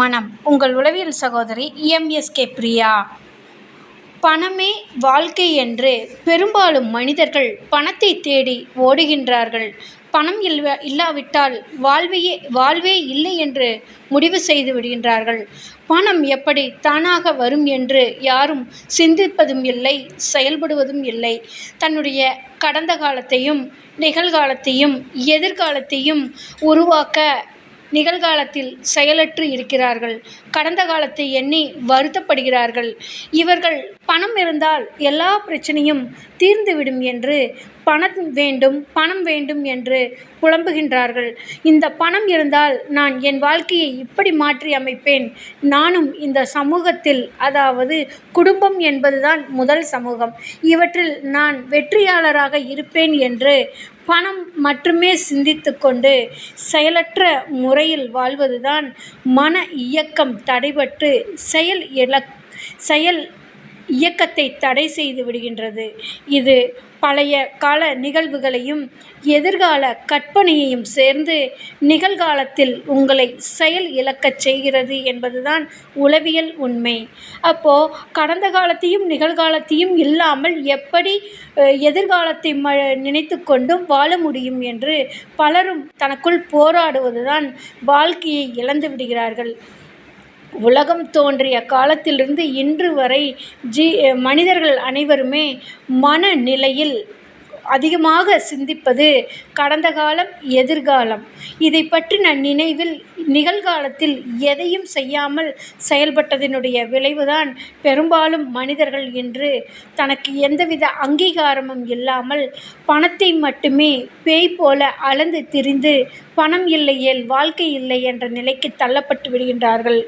மனம். உங்கள் உளவியல் சகோதரி எம்எஸ்கே பிரியா. பணமே வாழ்க்கை என்று பெரும்பாலும் மனிதர்கள் பணத்தை தேடி ஓடுகின்றார்கள். பணம் இல்ல இல்லாவிட்டால் வாழ்வையே வாழ்வே இல்லை என்று முடிவு செய்து விடுகின்றார்கள். பணம் எப்படி தானாக வரும் என்று யாரும் சிந்திப்பதும் இல்லை செயல்படுவதும் இல்லை. தன்னுடைய கடந்த காலத்தையும் நிகழ்காலத்தையும் எதிர்காலத்தையும் உருவாக்க நிகழ்காலத்தில் செயலற்று இருக்கிறார்கள். கடந்த காலத்தை எண்ணி வருத்தப்படுகிறார்கள். இவர்கள் பணம் இருந்தால் எல்லா பிரச்சனையும் தீர்ந்துவிடும் என்று பணம் வேண்டும் பணம் வேண்டும் என்று புலம்புகின்றார்கள். இந்த பணம் இருந்தால் நான் என் வாழ்க்கையை இப்படி மாற்றி அமைப்பேன். நானும் இந்த சமூகத்தில் அதாவது குடும்பம் என்பதுதான் முதல் சமூகம். இவற்றில் நான் வெற்றியாளராக இருப்பேன் என்று பணம் மட்டுமே சிந்தித்து கொண்டு செயலற்ற முறையில் வாழ்வதுதான் மன இயக்கம் தடைபட்டு செயல் இழக் செயல் இயக்கத்தை தடை செய்து விடுகின்றது. இது பழைய கால நிகழ்வுகளையும் எதிர்கால கற்பனையையும் சேர்ந்து நிகழ்காலத்தில் உங்களை செயல் இழக்கச் செய்கிறது என்பதுதான் உளவியல் உண்மை. அப்போது கடந்த காலத்தையும் நிகழ்காலத்தையும் இல்லாமல் எப்படி எதிர்காலத்தை ம நினைத்து கொண்டும் வாழ முடியும் என்று பலரும் தனக்குள் போராடுவதுதான் வாழ்க்கையை இழந்து விடுகிறார்கள். உலகம் தோன்றிய காலத்திலிருந்து இன்று வரை ஜி மனிதர்கள் அனைவருமே மனநிலையில் அதிகமாக சிந்திப்பது கடந்த காலம் எதிர்காலம். இதை பற்றின நினைவில் நிகழ்காலத்தில் எதையும் செய்யாமல் செயல்பட்டதினுடைய விளைவுதான் பெரும்பாலும் மனிதர்கள் இன்று தனக்கு எந்தவித அங்கீகாரமும் இல்லாமல் பணத்தை மட்டுமே பேய் போல அளந்து திரிந்து பணம் இல்லையேல் வாழ்க்கை இல்லை என்ற நிலைக்கு தள்ளப்பட்டு விடுகின்றார்கள்.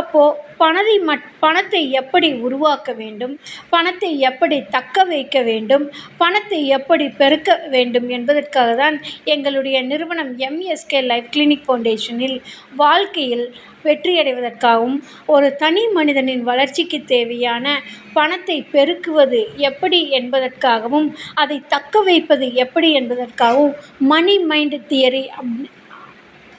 அப்போது பணத்தை மட் பணத்தை எப்படி உருவாக்க வேண்டும்? பணத்தை எப்படி தக்க வைக்க வேண்டும்? பணத்தை எப்படி பெருக்க வேண்டும் என்பதற்காக தான் எங்களுடைய நிறுவனம் எம்எஸ்கே லைஃப் கிளினிக் ஃபவுண்டேஷனில் வாழ்க்கையில் வெற்றியடைவதற்காகவும் ஒரு தனி மனிதனின் வளர்ச்சிக்கு தேவையான பணத்தை பெருக்குவது எப்படி என்பதற்காகவும் அதை தக்க வைப்பது எப்படி என்பதற்காகவும் மணி மைண்ட் தியரி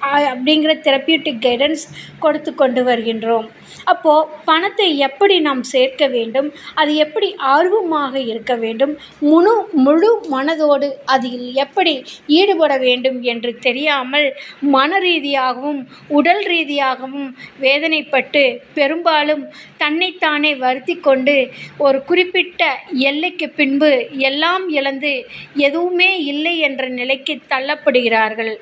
அப்படிங்கிற தெரப்பியூட்டிக் கைடன்ஸ் கொடுத்து கொண்டு வருகின்றோம். அப்போது பணத்தை எப்படி நாம் சேர்க்க வேண்டும்? அது எப்படி ஆர்வமாக இருக்க வேண்டும்? முழு முழு மனதோடு அதில் எப்படி ஈடுபட வேண்டும் என்று தெரியாமல் மன ரீதியாகவும் உடல் ரீதியாகவும் வேதனைப்பட்டு பெரும்பாலும் தன்னைத்தானே வருத்தி கொண்டு ஒரு குறிப்பிட்ட எல்லைக்கு பின்பு எல்லாம் இழந்து எதுவுமே இல்லை என்ற நிலைக்கு தள்ளப்படுகிறார்கள்.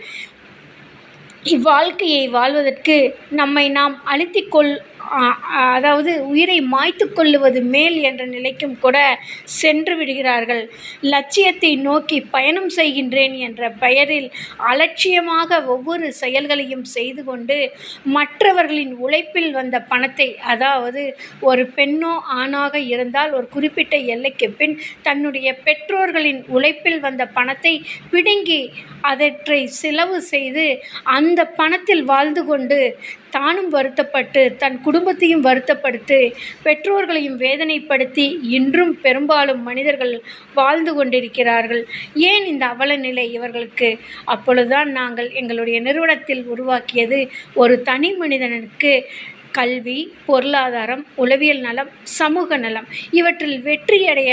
இவ்வாழ்க்கையை வாழ்வதற்கு நம்மை நாம் அழுத்திக் கொள் அதாவது உயிரை மாய்த்து கொள்ளுவது மேல் என்ற நிலைக்கும் கூட சென்று விடுகிறார்கள். லட்சியத்தை நோக்கி பயணம் செய்கின்றேன் என்ற பெயரில் அலட்சியமாக ஒவ்வொரு செயல்களையும் செய்து கொண்டு மற்றவர்களின் உழைப்பில் வந்த பணத்தை அதாவது ஒரு பெண்ணோ ஆணாக இருந்தால் ஒரு குறிப்பிட்ட எல்லைக்கு பின் தன்னுடைய பெற்றோர்களின் உழைப்பில் வந்த பணத்தை பிடுங்கி அதற்றை செலவு செய்து அந்த பணத்தில் வாழ்ந்து கொண்டு தானும் வருத்தப்பட்டு தன் குடும்பத்தையும் வருத்தப்படுத்தி பெற்றோர்களையும் வேதனைப்படுத்தி இன்றும் பெரும்பாலும் மனிதர்கள் வாழ்ந்து கொண்டிருக்கிறார்கள். ஏன் இந்த அவலநிலை இவர்களுக்கு? அப்பொழுதுதான் நாங்கள் எங்களுடைய நிறுவனத்தில் உருவாக்கியது ஒரு தனி மனிதனுக்கு கல்வி பொருளாதாரம் உளவியல் நலம் சமூக நலம் இவற்றில் வெற்றியடைய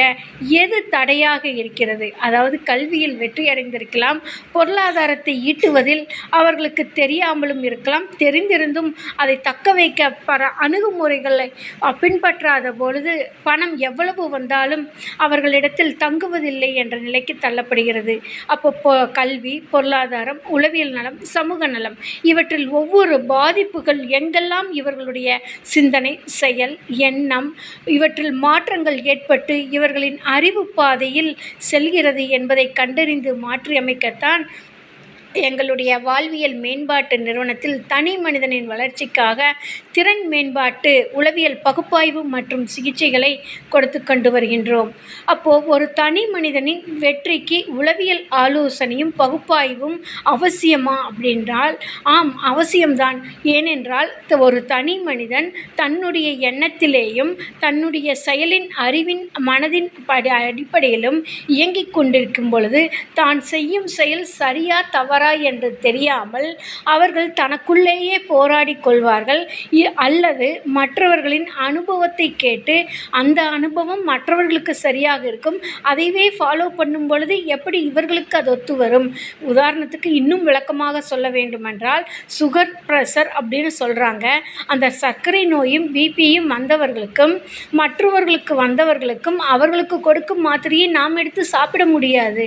எது தடையாக இருக்கிறது? அதாவது கல்வியில் வெற்றி அடைந்திருக்கலாம் பொருளாதாரத்தை ஈட்டுவதில் அவர்களுக்கு தெரியாமலும் இருக்கலாம் தெரிந்திருந்தும் அதை தக்க வைக்க பல அணுகுமுறைகளை பின்பற்றாத பொழுது பணம் எவ்வளவு வந்தாலும் அவர்களிடத்தில் தங்குவதில்லை என்ற நிலைக்கு தள்ளப்படுகிறது. அப்போ கல்வி பொருளாதாரம் உளவியல் நலம் சமூக நலம் இவற்றில் ஒவ்வொரு பாதிப்புகள் எங்கெல்லாம் இவர்களுடைய இவர்களுடைய சிந்தனை செயல் எண்ணம் இவற்றில் மாற்றங்கள் ஏற்பட்டு இவர்களின் அறிவு பாதையில் செல்கிறது என்பதை கண்டறிந்து மாற்றியமைக்கத்தான் எங்களுடைய வாழ்வியல் மேம்பாட்டு நிறுவனத்தில் தனி மனிதனின் வளர்ச்சிக்காக திறன் மேம்பாட்டு உளவியல் பகுப்பாய்வு மற்றும் சிகிச்சைகளை கொடுத்து கொண்டு வருகின்றோம். அப்போது ஒரு தனி மனிதனின் வெற்றிக்கு உளவியல் ஆலோசனையும் பகுப்பாய்வும் அவசியமா அப்படின்றால் ஆம் அவசியம்தான். ஏனென்றால் ஒரு தனி மனிதன் தன்னுடைய எண்ணத்திலேயும் தன்னுடைய செயலின் அறிவின் மனதின் படி அடிப்படையிலும் இயங்கிக் கொண்டிருக்கும் பொழுது தான் செய்யும் செயல் சரியா தவறா தவறா என்று தெரியாமல் அவர்கள் தனக்குள்ளேயே போராடி கொள்வார்கள். அல்லது மற்றவர்களின் அனுபவத்தை கேட்டு அந்த அனுபவம் மற்றவர்களுக்கு சரியாக இருக்கும். அதைவே ஃபாலோ பண்ணும் பொழுது எப்படி இவர்களுக்கு அது ஒத்து வரும்? உதாரணத்துக்கு இன்னும் விளக்கமாக சொல்ல வேண்டுமென்றால் சுகர் ப்ரெஷர் அப்படின்னு சொல்கிறாங்க அந்த சர்க்கரை நோயும் பிபியும் வந்தவர்களுக்கும் மற்றவர்களுக்கு வந்தவர்களுக்கும் அவர்களுக்கு கொடுக்கும் மாத்திரையை நாம் எடுத்து சாப்பிட முடியாது.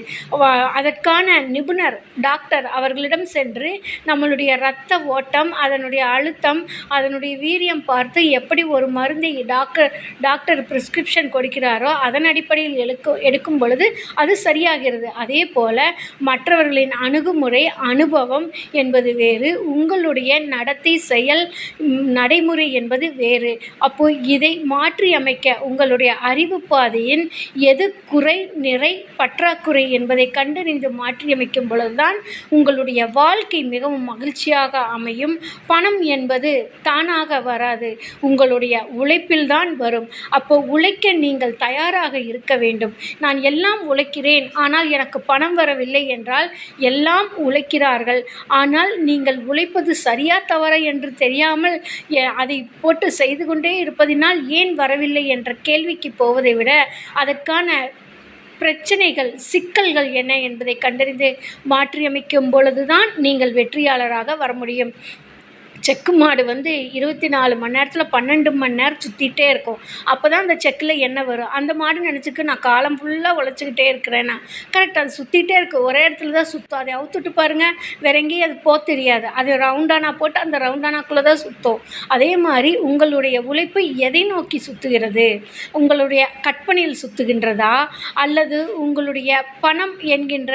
அதற்கான நிபுணர் டாக்டர் அவர்களிடம் சென்று நம்மளுடைய இரத்த ஓட்டம் அதனுடைய அழுத்தம் அதனுடைய வீரியம் பார்த்து எப்படி ஒரு மருந்தை டாக்டர் டாக்டர் ப்ரிஸ்கிரிப்ஷன் கொடுக்கிறாரோ அதன் அடிப்படையில் எடுக்க எடுக்கும் பொழுது அது சரியாகிறது. அதே போல் மற்றவர்களின் அணுகுமுறை அனுபவம் என்பது வேறு உங்களுடைய நடத்தை செயல் நடைமுறை என்பது வேறு. அப்போ இதை மாற்றி அமைக்க உங்களுடைய அறிவு பாதையின் எது குறை நிறை பற்றாக்குறை என்பதை கண்டறிந்து மாற்றியமைக்கும் பொழுதுதான் உங்களுடைய வாழ்க்கை மிகவும் மகிழ்ச்சியாக அமையும். பணம் என்பது தானாக வராது. உங்களுடைய உழைப்பில் தான் வரும். அப்போ உழைக்க நீங்கள் தயாராக இருக்க வேண்டும். நான் எல்லாம் உழைக்கிறேன். ஆனால் எனக்கு பணம் வரவில்லை என்றால் எல்லாம் உழைக்கிறார்கள். ஆனால் நீங்கள் உழைப்பது சரியா தவறா என்று தெரியாமல் அதை போட்டு செய்து கொண்டே இருப்பதினால் ஏன் வரவில்லை என்ற கேள்விக்கு போவதை விட அதற்கான பிரச்சனைகள் சிக்கல்கள் என்ன என்பதை கண்டறிந்து மாற்றியமைக்கும் பொழுதுதான் நீங்கள் வெற்றியாளராக வர முடியும். செக்கு மாடு வந்து இருபத்தி நாலு மணி நேரத்தில் பன்னெண்டு மணி நேரம் சுற்றிட்டே இருக்கும். அப்போ தான் அந்த செக்கில் எண்ணெய் வரும். அந்த மாடு நினச்சிக்கு நான் காலம் ஃபுல்லாக உழைச்சிக்கிட்டே இருக்கிறேன்னா கரெக்ட் அது சுற்றிட்டே இருக்குது ஒரே இடத்துல தான் சுற்றும் அதை அவுத்துட்டு பாருங்கள் வேற எங்கேயும் அது போக தெரியாது. அது ரவுண்டானா போட்டு அந்த ரவுண்டானாக்குள்ளே தான் சுற்றும் அதே மாதிரி உங்களுடைய உழைப்பு எதை நோக்கி சுற்றுகிறது உங்களுடைய கற்பனையில் சுற்றுகின்றதா அல்லது உங்களுடைய பணம் என்கின்ற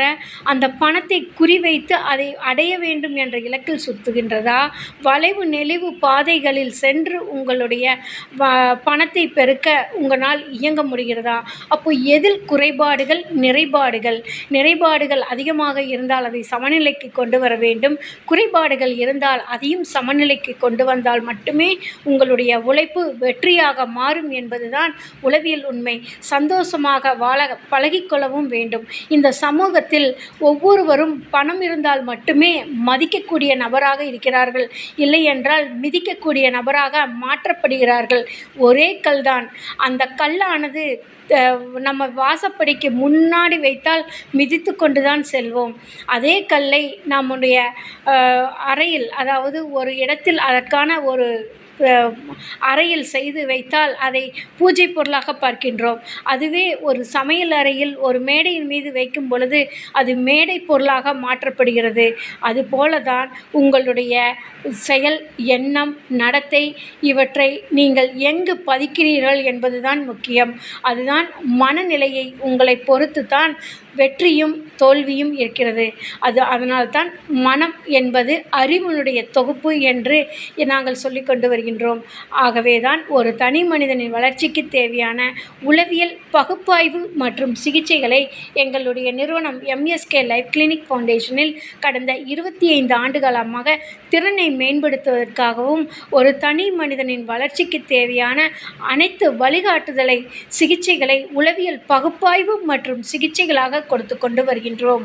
அந்த பணத்தை குறிவைத்து அதை அடைய வேண்டும் என்ற இலக்கில் சுற்றுகின்றதா வளைவு நெளிவு பாதைகளில் சென்று உங்களுடைய பணத்தை பெருக்க உங்களால் இயங்க முடிகிறதா? அப்போ எதில் குறைபாடுகள் நிறைபாடுகள்? நிறைபாடுகள் அதிகமாக இருந்தால் அதை சமநிலைக்கு கொண்டு வர வேண்டும். குறைபாடுகள் இருந்தால் அதையும் சமநிலைக்கு கொண்டு வந்தால் மட்டுமே உங்களுடைய உழைப்பு வெற்றியாக மாறும் என்பதுதான் உளவியல் உண்மை. சந்தோஷமாக வாழ பழகிக்கொள்ளவும் வேண்டும். இந்த சமூகத்தில் ஒவ்வொருவரும் பணம் இருந்தால் மட்டுமே மதிக்கக்கூடிய நபராக இருக்கிறார்கள். இல்லை என்றால் மிதிக்கக்கூடிய நபராக மாற்றப்படுகிறார்கள். ஒரே கல் தான் அந்த கல்லானது நம்ம வாசப்படிக்கு முன்னாடி வைத்தால் மிதித்து கொண்டு தான் செல்வோம். அதே கல்லை நம்முடைய அறையில் அதாவது ஒரு இடத்தில் அதற்கான ஒரு அறையில் செய்து வைத்தால் அதை பூஜை பொருளாக பார்க்கின்றோம். அதுவே ஒரு சமையல் அறையில் ஒரு மேடையின் மீது வைக்கும் பொழுது அது மேடை பொருளாக மாற்றப்படுகிறது. அதுபோல தான் உங்களுடைய செயல் எண்ணம் நடத்தை இவற்றை நீங்கள் எங்கு பதிக்கிறீர்கள் என்பதுதான் முக்கியம். அதுதான் மனநிலையை உங்களை பொறுத்து தான் வெற்றியும் தோல்வியும் இருக்கிறது. அது அதனால்தான் மனம் என்பது அறிவினுடைய தொகுப்பு என்று நாங்கள் சொல்லிக் கொண்டு வருகின்றோம். ஆகவே தான் ஒரு தனி மனிதனின் வளர்ச்சிக்கு தேவையான உளவியல் பகுப்பாய்வு மற்றும் சிகிச்சைகளை எங்களுடைய நிறுவனம் எம்எஸ்கே லைஃப் கிளினிக் ஃபவுண்டேஷனில் கடந்த இருபத்தி ஐந்து ஆண்டுகாலமாக திறனை மேம்படுத்துவதற்காகவும் ஒரு தனி மனிதனின் வளர்ச்சிக்கு தேவையான அனைத்து வழிகாட்டுதலை சிகிச்சைகளை உளவியல் பகுப்பாய்வு மற்றும் சிகிச்சைகளாக கொடுத்து கொண்டு வருகின்றோம்.